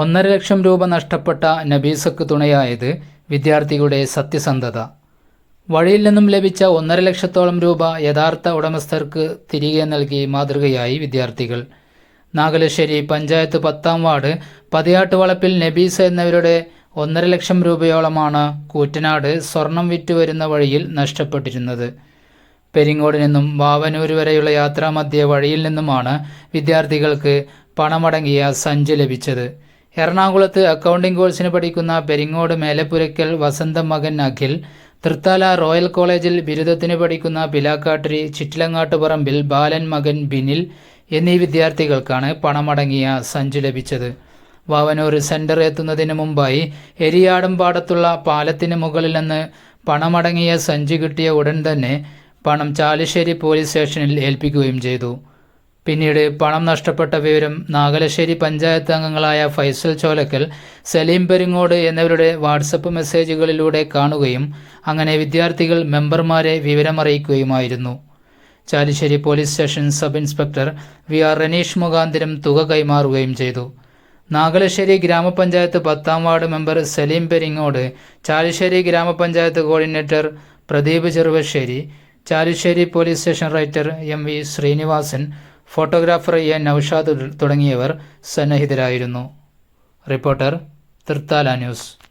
ഒന്നര ലക്ഷം രൂപ നഷ്ടപ്പെട്ട നബീസക്ക് തുണയായത് വിദ്യാർത്ഥിയുടെ സത്യസന്ധത. വഴിയിൽ നിന്നും ലഭിച്ച ഒന്നര ലക്ഷത്തോളം രൂപ യഥാർത്ഥ ഉടമസ്ഥർക്ക് തിരികെ നൽകി മാതൃകയായി വിദ്യാർത്ഥികൾ. നാഗലശ്ശേരി പഞ്ചായത്ത് പത്താം വാർഡ് പതിയാട്ട് വളപ്പിൽ നബീസ എന്നിവരുടെ ഒന്നര ലക്ഷം രൂപയോളമാണ് കൂറ്റനാട് സ്വർണം വിറ്റുവരുന്ന വഴിയിൽ നഷ്ടപ്പെട്ടിരുന്നത്. പെരിങ്ങോട് നിന്നും വാവനൂർ വരെയുള്ള യാത്രാമധ്യ വഴിയിൽ നിന്നുമാണ് വിദ്യാർത്ഥികൾക്ക് പണമടങ്ങിയ സഞ്ചി ലഭിച്ചത്. എറണാകുളത്ത് അക്കൗണ്ടിംഗ് കോഴ്സിന് പഠിക്കുന്ന പെരിങ്ങോട് മേലപ്പുരയ്ക്കൽ വസന്ത മകൻ അഖിൽ തൃത്താല റോയൽ കോളേജിൽ ബിരുദത്തിന് പഠിക്കുന്ന പിലാക്കാട്ടിരി ചിറ്റിലങ്ങാട്ടുപറമ്പിൽ ബാലൻ മകൻ ബിനിൽ എന്നീ വിദ്യാർത്ഥികൾക്കാണ് പണമടങ്ങിയ സഞ്ചി ലഭിച്ചത്. വാവനൂർ സെന്റർ എത്തുന്നതിന് മുമ്പായി എരിയാടും പാടത്തുള്ള പാലത്തിന് മുകളിൽ നിന്ന് പണമടങ്ങിയ സഞ്ചി കിട്ടിയ ഉടൻ തന്നെ പണം ചാലിശ്ശേരി പോലീസ് സ്റ്റേഷനിൽ ഏൽപ്പിക്കുകയും ചെയ്തു. പിന്നീട് പണം നഷ്ടപ്പെട്ട വിവരം നാഗലശ്ശേരി പഞ്ചായത്ത് അംഗങ്ങളായ ഫൈസൽ ചോലക്കൽ സലീം പെരിങ്ങോട് എന്നിവരുടെ വാട്സപ്പ് മെസ്സേജുകളിലൂടെ കാണുകയും അങ്ങനെ വിദ്യാർത്ഥികൾ മെമ്പർമാരെ വിവരമറിയിക്കുകയുമായിരുന്നു. Chalissery police station sub inspector V R Raneesh മുഖാന്തിരം തുക കൈമാറുകയും ചെയ്തു. നാഗലശ്ശേരി ഗ്രാമപഞ്ചായത്ത് പത്താം ward member Saleem Peringode Chalissery Gramapanchayat coordinator Pradeep Cheruvassery Chalissery police station writer M V Sreenivasan photographer A Noushad തുടങ്ങിയവർ സന്നിഹിതരായിരുന്നു. Reporter Thrithala news.